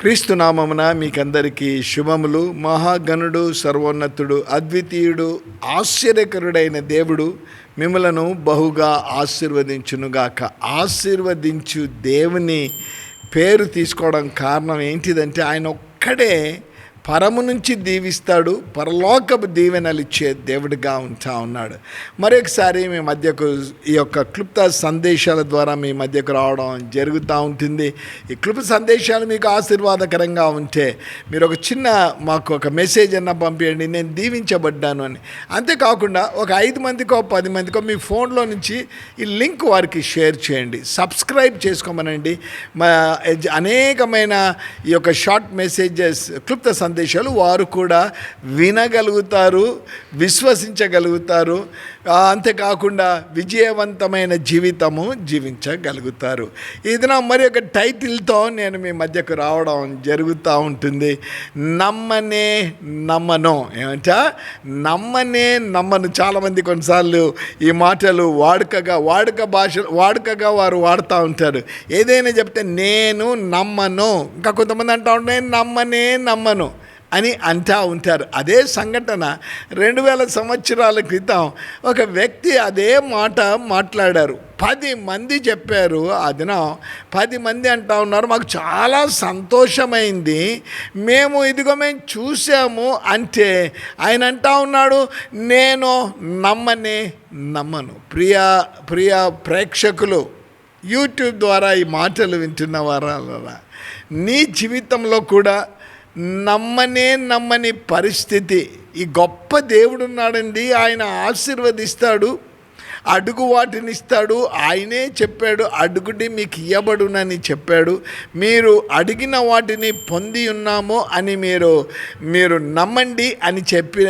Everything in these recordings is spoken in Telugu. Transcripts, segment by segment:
క్రీస్తు నామమున మీకందరికీ శుభములు. మహాగణుడు సర్వోన్నతుడు అద్వితీయుడు ఆశ్చర్యకరుడైన దేవుడు మిమ్మలను బహుగా ఆశీర్వదించునుగాక. ఆశీర్వదించు దేవుని పేరు తీసుకోవడం కారణం ఏంటిదంటే ఆయన ఒక్కడే పరము నుంచి దీవిస్తాడు పరలోకపు దీవెనలు ఇచ్చే దేవుడిగా ఉంటా ఉన్నాడు. మరొకసారి మీ మధ్యకు ఈ యొక్క క్లుప్త సందేశాల ద్వారా మీ మధ్యకు రావడం జరుగుతూ ఉంటుంది. ఈ క్లుప్త సందేశాలు మీకు ఆశీర్వాదకరంగా ఉంటే మీరు ఒక చిన్న మాకు ఒక మెసేజ్ అన్న పంపించండి నేను దీవించబడ్డాను అని. అంతేకాకుండా ఒక ఐదు మందికో పది మందికో మీ ఫోన్లో నుంచి ఈ లింక్ వారికి షేర్ చేయండి. సబ్స్క్రైబ్ చేసుకోమనండి. మా అనేకమైన ఈ యొక్క షార్ట్ మెసేజెస్ క్లుప్త సందేశాలు వారు కూడా వినగలుగుతారు విశ్వసించగలుగుతారు. అంతేకాకుండా విజయవంతమైన జీవితము జీవించగలుగుతారు. ఇది నా మరి ఒక టైటిల్తో నేను మీ మధ్యకు రావడం జరుగుతూ ఉంటుంది. నమ్మనే నమ్మను. ఏమంట? నమ్మనే నమ్మను. చాలామంది కొన్నిసార్లు ఈ మాటలు వాడుకగా వాడుక భాష వాడుకగా వారు వాడుతూ ఉంటారు. ఏదైనా చెప్తే నేను నమ్మను. ఇంకా కొంతమంది అంటూ ఉంటారు నమ్మనే నమ్మను. అని అంటా ఉంటారు. అదే సంఘటన రెండు వేల సంవత్సరాల క్రితం ఒక వ్యక్తి అదే మాట మాట్లాడారు. పది మంది చెప్పారు ఆ దినం. పది మంది అంటా ఉన్నారు మాకు చాలా సంతోషమైంది. మేము ఇదిగో మేము చూసాము అంటే ఆయన అంటా ఉన్నాడు నేను నమ్మని నమ్మను. ప్రియా ప్రియా ప్రేక్షకులు యూట్యూబ్ ద్వారా ఈ మాటలు వింటున్న వారా నీ జీవితంలో కూడా నమ్మనే నమ్మని పరిస్థితి. ఈ గొప్ప దేవుడున్నాడండి ఆయన ఆశీర్వదిస్తాడు అడుగు వాటిని ఇస్తాడు ఆయనే చెప్పాడు అడుగుడి మీకు ఇవ్వబడునని చెప్పాడు. మీరు అడిగిన వాటిని పొంది ఉన్నాము అని మీరు మీరు నమ్మండి అని చెప్పి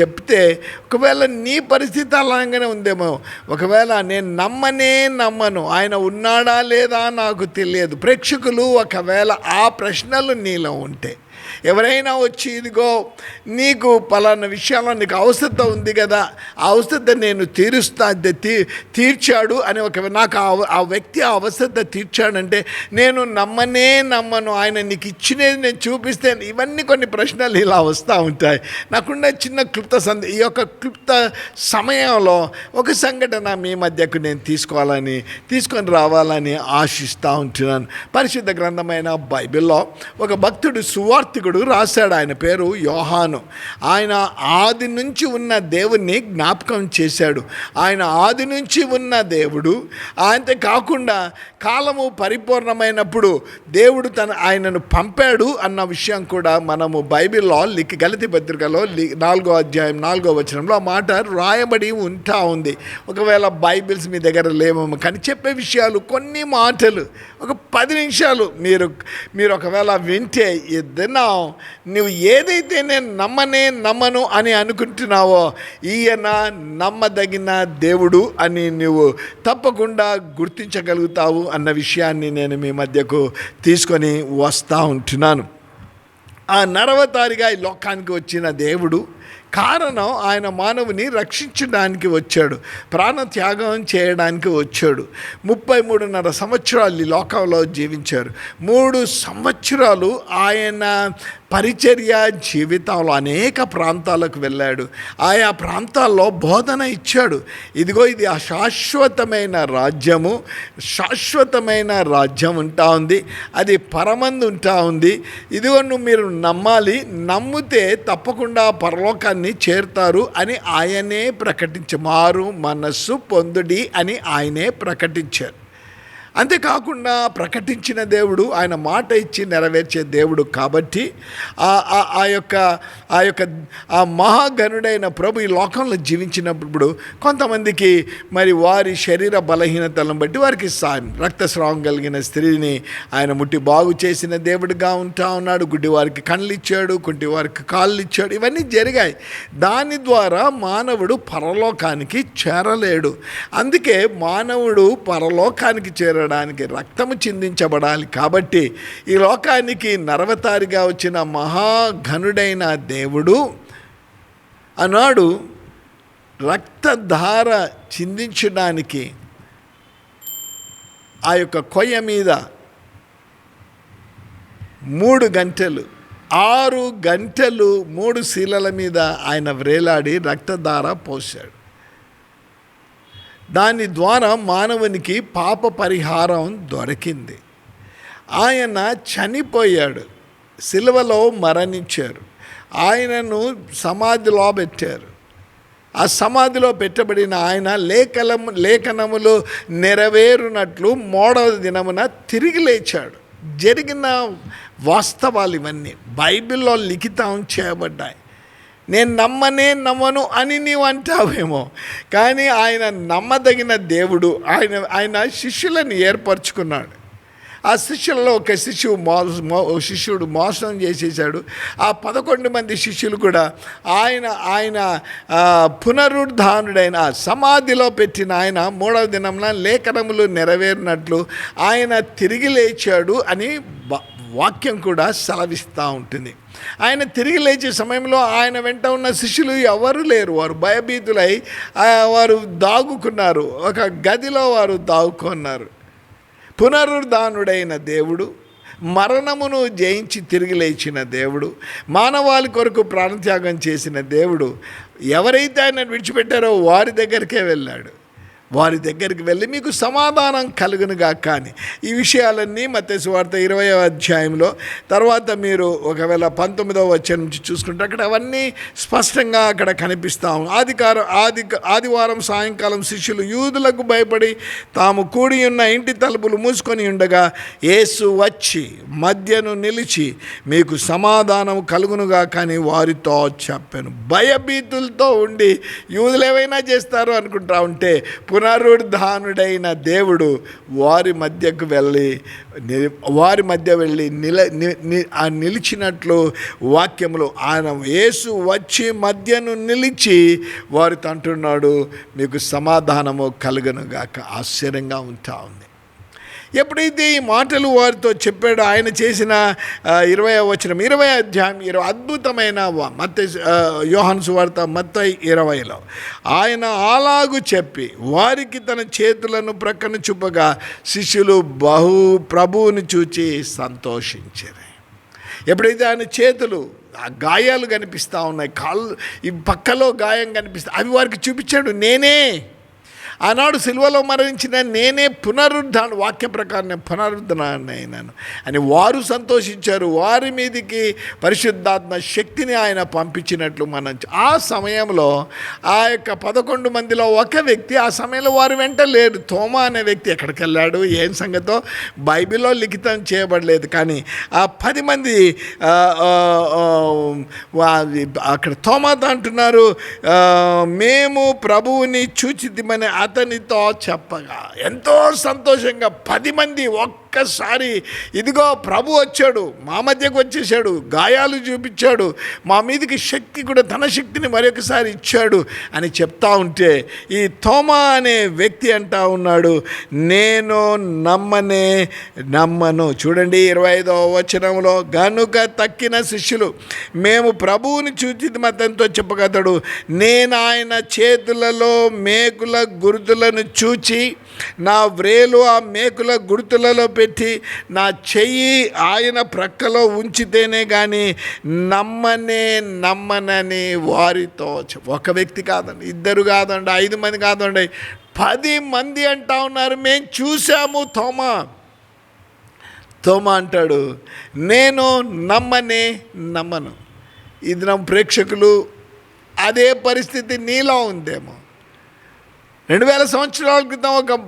చెప్తే ఒకవేళ నీ పరిస్థితి అలాగనే ఉందేమో. ఒకవేళ నేను నమ్మనే నమ్మను ఆయన ఉన్నాడా లేదా నాకు తెలియదు. ప్రేక్షకులు ఒకవేళ ఆ ప్రశ్నలు నీలో ఉంటే. ఎవరైనా వచ్చి ఇదిగో నీకు పలానా విషయంలో నీకు అవసరత ఉంది కదా ఆ అవసరత నేను తీరుస్తా తీ తీర్చాడు అని ఒక నాకు ఆ- ఆ వ్యక్తి ఆ అవసరత తీర్చాడంటే నేను నమ్మనే నమ్మను. ఆయన నీకు ఇచ్చినది నేను చూపిస్తే ఇవన్నీ కొన్ని ప్రశ్నలు ఇలా వస్తూ ఉంటాయి. నాకున్న చిన్న క్లుప్త సంద ఈ యొక్క క్లుప్త సమయంలో ఒక సంఘటన మీ మధ్యకు నేను తీసుకోవాలని తీసుకొని రావాలని ఆశిస్తూ ఉంటున్నాను. పరిశుద్ధ గ్రంథమైన బైబిల్లో ఒక భక్తుడు సువార్థికుడు రాశాడు ఆయన పేరు యోహాను. ఆయన ఆది నుంచి ఉన్న దేవుణ్ణి జ్ఞాపకం చేశాడు. ఆయన ఆది నుంచి ఉన్న దేవుడు అంతే కాకుండా కాలము పరిపూర్ణమైనప్పుడు దేవుడు తన ఆయనను పంపాడు అన్న విషయం కూడా మనము బైబిల్లో లిఖి గలతి పత్రికలో లి- నాలుగో అధ్యాయం నాలుగో వచనంలో ఆ మాట రాయబడి ఉంటా ఉంది. ఒకవేళ బైబిల్స్ మీ దగ్గర లేవేమో కానీ చెప్పే విషయాలు కొన్ని మాటలు ఒక పది నిమిషాలు మీరు మీరు ఒకవేళ వింటే ఏదైనా నువ్వు ఏదైతే నేను నమ్మనే నమ్మను అని అనుకుంటున్నావో ఈయన నమ్మదగిన దేవుడు అని నువ్వు తప్పకుండా గుర్తించగలుగుతావు అన్న విషయాన్ని నేను మీ మధ్యకు తీసుకొని వస్తూ ఉంటున్నాను. ఆ నరవతారిగా ఈ లోకానికి వచ్చిన దేవుడు కారణం ఆయన మానవుని రక్షించడానికి వచ్చాడు. ప్రాణత్యాగం చేయడానికి వచ్చాడు. ముప్పై మూడున్నర సంవత్సరాలు ఈ లోకంలో జీవించారు. మూడు సంవత్సరాలు ఆయన పరిచర్య జీవితంలో అనేక ప్రాంతాలకు వెళ్ళాడు. ఆయా ప్రాంతాల్లో బోధన ఇచ్చాడు. ఇదిగో ఇది ఆ శాశ్వతమైన రాజ్యము. శాశ్వతమైన రాజ్యం ఉంటా ఉంది. అది పరమందు ఉంటా ఉంది. ఇదిగో నువ్వు మీరు నమ్మాలి. నమ్మితే తప్పకుండా పరలోకాన్ని చేరుతారు అని ఆయనే ప్రకటించ మారు మనస్సు పొందుడి అని ఆయనే ప్రకటించారు. అంతేకాకుండా ప్రకటించిన దేవుడు ఆయన మాట ఇచ్చి నెరవేర్చే దేవుడు కాబట్టి ఆ ఆ- ఆ యొక్క ఆ యొక్క ఆ మహాగణుడైన ప్రభు ఈ లోకంలో జీవించినప్పుడు కొంతమందికి మరి వారి శరీర బలహీనతలను బట్టి వారికి సాయం రక్తస్రావం కలిగిన స్త్రీని ఆయన ముట్టి బాగు చేసిన దేవుడిగా ఉంటా ఉన్నాడు. గుడ్డి వారికి కళ్ళు ఇచ్చాడు కుంటి వారికి కాళ్ళు ఇచ్చాడు. ఇవన్నీ జరిగాయి. దాని ద్వారా మానవుడు పరలోకానికి చేరలేడు. అందుకే మానవుడు పరలోకానికి చేరడానికి రక్తము చిందించబడాలి. కాబట్టి ఈ లోకానికి నరవతారిగా వచ్చిన మహాఘనుడైన దేవుడు అన్నాడు రక్తధార చిందించడానికి ఆ యొక్క కొయ్య మీద మూడు గంటలు ఆరు గంటలు మూడు శీలల మీద ఆయన వ్రేలాడి రక్తధార పోశాడు. దాని ద్వారా మానవునికి పాప పరిహారం దొరికింది. ఆయన చనిపోయాడు. సిలువలో మరణించారు. ఆయనను సమాధిలో పెట్టారు. ఆ సమాధిలో పెట్టబడిన ఆయన లేఖలము లేఖనములు నెరవేరునట్లు మూడవ దినమున తిరిగి లేచాడు. జరిగిన వాస్తవాలు ఇవన్నీ. బైబిల్లో లిఖితం చేయబడ్డాయి. నేను నమ్మనే నమ్మను అని నీవు అంటావేమో. కానీ ఆయన నమ్మదగిన దేవుడు ఆయన ఆయన శిష్యులను ఏర్పరచుకున్నాడు. ఆ శిష్యులలో ఒక శిష్యువు మో శిష్యుడు మోసం చేసేసాడు ఆ పదకొండు మంది శిష్యులు కూడా ఆయన ఆయన పునరుద్ధానుడైన ఆ సమాధిలో పెట్టిన ఆయన మూడవ దినంలో లేఖనములు నెరవేరినట్లు ఆయన తిరిగి లేచాడు అని బ- వాక్యం కూడా సెలవిస్తూ ఉంటుంది. ఆయన తిరిగి లేచే సమయంలో ఆయన వెంట ఉన్న శిష్యులు ఎవరు లేరు. వారు భయభీతులై వారు దాగుకున్నారు. ఒక గదిలో వారు దాగుకున్నారు. పునరుద్ధానుడైన దేవుడు మరణమును జయించి తిరిగి లేచిన దేవుడు మానవాళి కొరకు ప్రాణత్యాగం చేసిన దేవుడు ఎవరైతే ఆయన విడిచిపెట్టారో వారి దగ్గరికే వెళ్ళాడు. వారి దగ్గరికి వెళ్ళి మీకు సమాధానం కలుగునుగా కానీ ఈ విషయాలన్నీ మత్స్సు వార్త ఇరవై అధ్యాయంలో తర్వాత మీరు ఒకవేళ పంతొమ్మిదవ వచ్చే నుంచి చూసుకుంటే అక్కడ అవన్నీ స్పష్టంగా అక్కడ కనిపిస్తాము ఆదికారం ఆది ఆదివారం సాయంకాలం శిష్యులు యూదులకు భయపడి తాము కూడి ఉన్న ఇంటి తలుపులు మూసుకొని ఉండగా యేసు వచ్చి మధ్యను నిలిచి మీకు సమాధానం కలుగునుగా కానీ వారితో చెప్పాను. భయభీతులతో ఉండి యూదులు ఏవైనా చేస్తారు అనుకుంటా ఉంటే పునరుద్ధానుడైన దేవుడు వారి మధ్యకు వెళ్ళి వారి మధ్య వెళ్ళి నిల ని- ఆ నిలిచినట్లు వాక్యములు ఆయన యేసు వచ్చి మధ్యను నిలిచి వారితో అంటున్నాడు మీకు సమాధానము కలుగనుగాక ఆశ్చర్యంగా ఉంటా ఉంది ఎప్పుడైతే ఈ మాటలు వారితో చెప్పాడో ఆయన చేసిన ఇరవై వచనం ఇరవై అధ్యాయం ఇరవై అద్భుతమైన మత్త యోహాను సువార్త మత్త ఇరవైలో. ఆయన అలాగు చెప్పి వారికి తన చేతులను ప్రక్కన చూపగా శిష్యులు బహు ప్రభువుని చూచి సంతోషించారు. ఎప్పుడైతే ఆయన చేతులు ఆ గాయాలు కనిపిస్తూ ఉన్నాయి కాళ్ళు ఈ పక్కలో గాయం కనిపిస్తా అవి వారికి చూపించాడు నేనే. ఆనాడు సిల్వలో మరణించిన నేనే పునరుద్ధాన వాక్య ప్రకారం పునరుద్ధరణ అయినాను. అని వారు సంతోషించారు. వారి మీదికి పరిశుద్ధాత్మ శక్తిని ఆయన పంపించినట్లు మనం ఆ సమయంలో ఆ యొక్క పదకొండు మందిలో ఒక వ్యక్తి ఆ సమయంలో వారు వెంట లేరు. తోమా అనే వ్యక్తి ఎక్కడికి వెళ్ళాడు? ఏం సంగతో? బైబిల్లో లిఖితం చేయబడలేదు. కానీ ఆ పది మంది అక్కడ తోమాతో అంటున్నారు మేము ప్రభువుని చూచిద్దిమని అతనితో చెప్పగా ఎంతో సంతోషంగా పది మంది ఒక్కసారి ఇదిగో ప్రభు వచ్చాడు మా మధ్యకు వచ్చేసాడు గాయాలు చూపించాడు మా మీదకి శక్తి కూడా తన శక్తిని మరొకసారి ఇచ్చాడు అని చెప్తా ఉంటే ఈ తోమా అనే వ్యక్తి అంటా ఉన్నాడు నేను నమ్మనే నమ్మను. చూడండి ఇరవై ఐదవ వచనంలో గనుక తక్కిన శిష్యులు మేము ప్రభువుని చూచి మతంతో చెప్పగలడు నేను ఆయన చేతులలో మేకుల గుర్తులను చూచి నా వ్రేలు ఆ మేకుల గుర్తులలో పెట్టి నా చెయ్యి ఆయన ప్రక్కలో ఉంచితేనే కానీ నమ్మనే నమ్మనని వారితో ఒక వ్యక్తి కాదండి ఇద్దరు కాదండి ఐదు మంది కాదండి పది మంది అంటా ఉన్నారు. మేము చూసాము తోమా. తోమ అంటాడు నేను నమ్మనే నమ్మను. ఇది నా ప్రేక్షకులు అదే పరిస్థితి నీలో ఉందేమో. రెండు వేల సంవత్సరాల క్రితం ఒక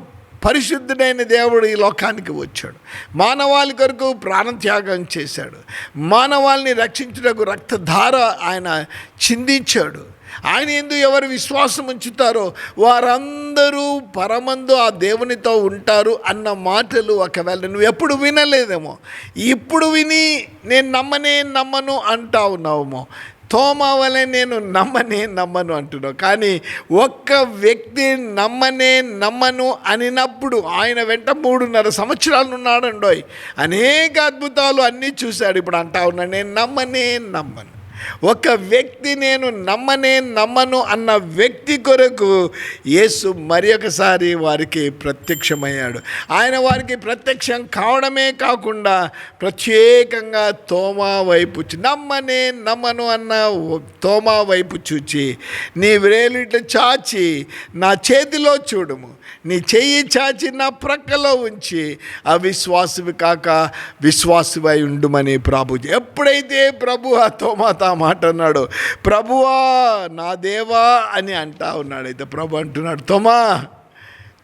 పరిశుద్ధుడైన దేవుడు ఈ లోకానికి వచ్చాడు. మానవాళి కొరకు ప్రాణత్యాగం చేశాడు. మానవాళిని రక్షించుటకు రక్తధార ఆయన చిందించాడు. ఆయన ఎందు ఎవరు విశ్వాసం ఉంచుతారో వారందరూ పరమందు ఆ దేవునితో ఉంటారు అన్న మాటలు ఒకవేళ నువ్వు ఎప్పుడు వినలేదేమో. ఇప్పుడు విని నేను నమ్మనే నమ్మను అంటా ఉన్నావేమో. తోమా వలె నేను నమ్మనే నమ్మను అంటున్నావు. కానీ ఒక్క వ్యక్తి నమ్మనే నమ్మను అనినప్పుడు ఆయన వెంట మూడున్నర సంవత్సరాలు ఉన్నాడండోయ్. అనేక అద్భుతాలు అన్నీ చూశాడు. ఇప్పుడు అంటా ఉన్నా నేను నమ్మనే నమ్మను. ఒక వ్యక్తి నేను నమ్మనే నమ్మను అన్న వ్యక్తి కొరకు యేసు మరి ఒకసారి వారికి ప్రత్యక్షమయ్యాడు. ఆయన వారికి ప్రత్యక్షం కావడమే కాకుండా ప్రత్యేకంగా తోమా వైపు నమ్మనే నమ్మను అన్న తోమా వైపు చూచి నీ వ్రేలిట చాచి నా చేతిలో చూడుము. నీ చెయ్యి చాచి నా ప్రక్కలో ఉంచి అవిశ్వాసువి కాక విశ్వాసువై ఉండుమని ప్రభు ఎప్పుడైతే ప్రభు ఆ తోమాత మాట అన్నాడు ప్రభువా నా దేవా అని అంటా ఉన్నాడు అయితే ప్రభు అంటున్నాడు తోమా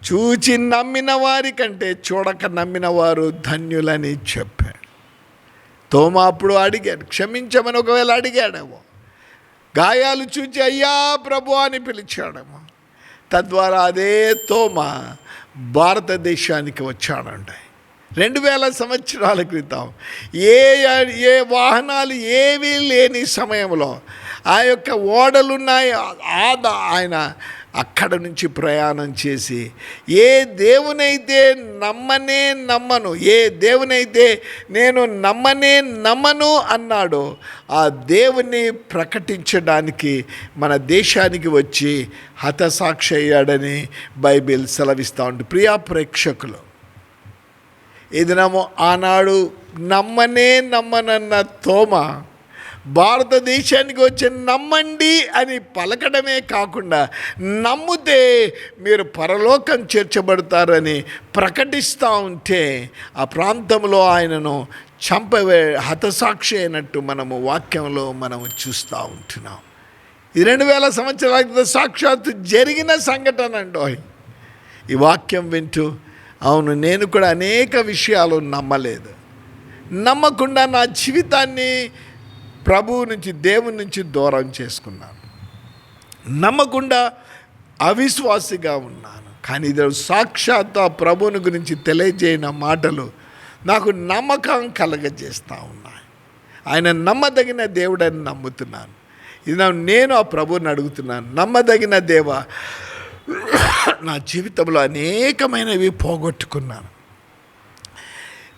చూచి నమ్మిన వారి కంటే చూడక నమ్మిన వారు ధన్యులని చెప్పాడు. తోమా అప్పుడు అడిగాడు క్షమించమని ఒకవేళ అడిగాడేమో గాయాలు చూచి అయ్యా ప్రభు అని పిలిచాడేమో. తద్వారా అదే తోమ భారతదేశానికి వచ్చాడంట. రెండు వేల సంవత్సరాల క్రితం ఏ ఏ వాహనాలు ఏవీ లేని సమయంలో ఆ యొక్క ఓడలున్నాయి. ఆ ఆయన అక్కడ నుంచి ప్రయాణం చేసి ఏ దేవునైతే నమ్మనే నమ్మను ఏ దేవునైతే నేను నమ్మనే నమ్మను అన్నాడో ఆ దేవుని ప్రకటించడానికి మన దేశానికి వచ్చి హతసాక్షి అయ్యాడని బైబిల్ సెలవిస్తూ ఉంటుంది ప్రియా ప్రేక్షకులు ఈ ఆనాడు నమ్మనే నమ్మనన్న తోమ భారతదేశానికి వచ్చి నమ్మండి అని పలకడమే కాకుండా నమ్మితే మీరు పరలోకం చేర్చబడతారని ప్రకటిస్తూ ఉంటే ఆ ప్రాంతంలో ఆయనను చంపవే హతసాక్షి అయినట్టు మనము వాక్యంలో మనము చూస్తూ ఉంటున్నాం. ఈ రెండు వేల సంవత్సరాల క్రితం సాక్షాత్తు జరిగిన సంఘటన అండి ఈ వాక్యం వింటూ అవును నేను కూడా అనేక విషయాలు నమ్మలేదు. నమ్మకుండా నా జీవితాన్ని ప్రభువు నుంచి దేవుని నుంచి దూరం చేసుకున్నాను. నమ్మకుండా అవిశ్వాసిగా ఉన్నాను. కానీ ఇది సాక్షాత్ ఆ ప్రభువుని గురించి తెలియజేయన మాటలు నాకు నమ్మకం కలగజేస్తూ ఉన్నాయి. ఆయన నమ్మదగిన దేవుడని నమ్ముతున్నాను. ఇది నేను ఆ ప్రభువుని అడుగుతున్నాను. నమ్మదగిన దేవ నా జీవితంలో అనేకమైనవి పోగొట్టుకున్నాను.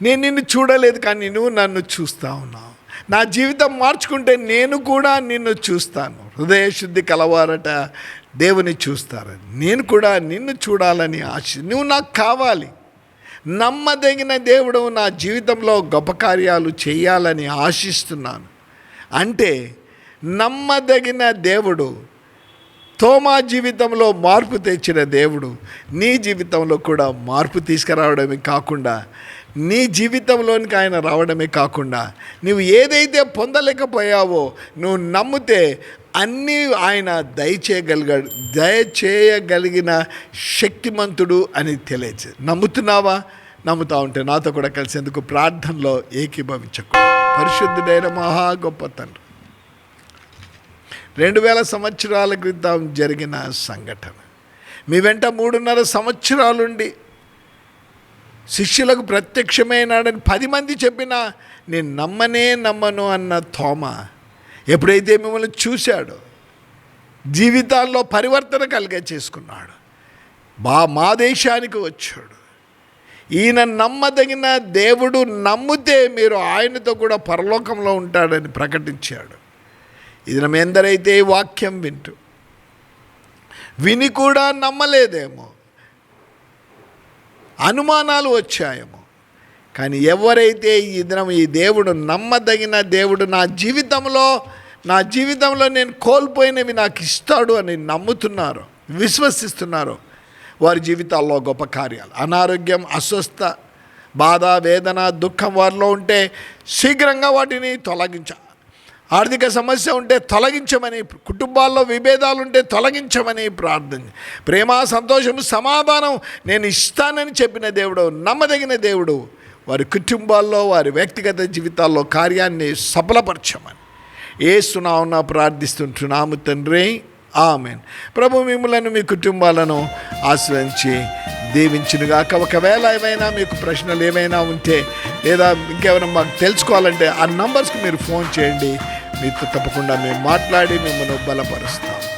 నేను నిన్ను చూడలేదు కానీ నువ్వు నన్ను చూస్తూ ఉన్నావు. నా జీవితం మార్చుకుంటే నేను కూడా నిన్ను చూస్తాను. హృదయశుద్ధి కలవారట దేవుని చూస్తారని. నేను కూడా నిన్ను చూడాలని ఆశ. నువ్వు నాకు కావాలి. నమ్మదగిన దేవుడు నా జీవితంలో గొప్ప కార్యాలు చేయాలని ఆశిస్తున్నాను. అంటే నమ్మదగిన దేవుడు తోమా జీవితంలో మార్పు తెచ్చిన దేవుడు నీ జీవితంలో కూడా మార్పు తీసుకురావడమే కాకుండా నీ జీవితంలోనికి ఆయన రావడమే కాకుండా నువ్వు ఏదైతే పొందలేకపోయావో నువ్వు నమ్మితే అన్నీ ఆయన దయచేయగలిగాడు దయచేయగలిగిన శక్తిమంతుడు అని తెలియచే. నమ్ముతున్నావా? నమ్ముతా ఉంటే నాతో కూడా కలిసేందుకు ప్రార్థనలో ఏకీభవించకు. పరిశుద్ధుడైన మహా గొప్ప తండ్రి. రెండు వేల సంవత్సరాల క్రితం జరిగిన సంఘటన. మీ వెంట మూడున్నర సంవత్సరాలుండి శిష్యులకు ప్రత్యక్షమైనాడని పది మంది చెప్పినా నేను నమ్మనే నమ్మను అన్న తోమ ఎప్పుడైతే మిమ్మల్ని చూశాడో జీవితాల్లో పరివర్తన కలిగే చేసుకున్నాడు. బా మా దేశానికి వచ్చాడు. ఈయన నమ్మదగిన దేవుడు నమ్మితే మీరు ఆయనతో కూడా పరలోకంలో ఉంటాడని ప్రకటించాడు. ఇది మీ ఎందరైతే వాక్యం వింటూ విని కూడా నమ్మలేదేమో అనుమానాలు వచ్చాయేమో. కానీ ఎవరైతే ఈ దినం ఈ దేవుడు నమ్మదగిన దేవుడు నా జీవితంలో నా జీవితంలో నేను కోల్పోయినవి నాకు ఇస్తాడు అని నమ్ముతున్నారు విశ్వసిస్తున్నారు. వారి జీవితాల్లో గొప్ప కార్యాలు. అనారోగ్యం అస్వస్థ బాధ వేదన దుఃఖం వారిలో ఉంటే శీఘ్రంగా వాటిని తొలగించ ఆర్థిక సమస్య ఉంటే తొలగించమని కుటుంబాల్లో విభేదాలు ఉంటే తొలగించమని ప్రార్థన. ప్రేమ సంతోషం సమాధానం నేను ఇస్తానని చెప్పిన దేవుడు నమ్మదగిన దేవుడు వారి కుటుంబాల్లో వారి వ్యక్తిగత జీవితాల్లో కార్యాన్ని సఫలపరచమని. ఏ సునావున ప్రార్థిస్తుంటున్నాము తండ్రి. ఆమెన్. ప్రభు మిమ్మలను మీ కుటుంబాలను ఆశ్రయించి దీవించినగాక. ఒకవేళ ఏమైనా మీకు ప్రశ్నలు ఏమైనా ఉంటే లేదా ఇంకేమైనా మాకు తెలుసుకోవాలంటే ఆ నంబర్స్కి మీరు ఫోన్ చేయండి. మీతో తప్పకుండా మేము మాట్లాడి మిమ్మల్ని బలపరుస్తాం.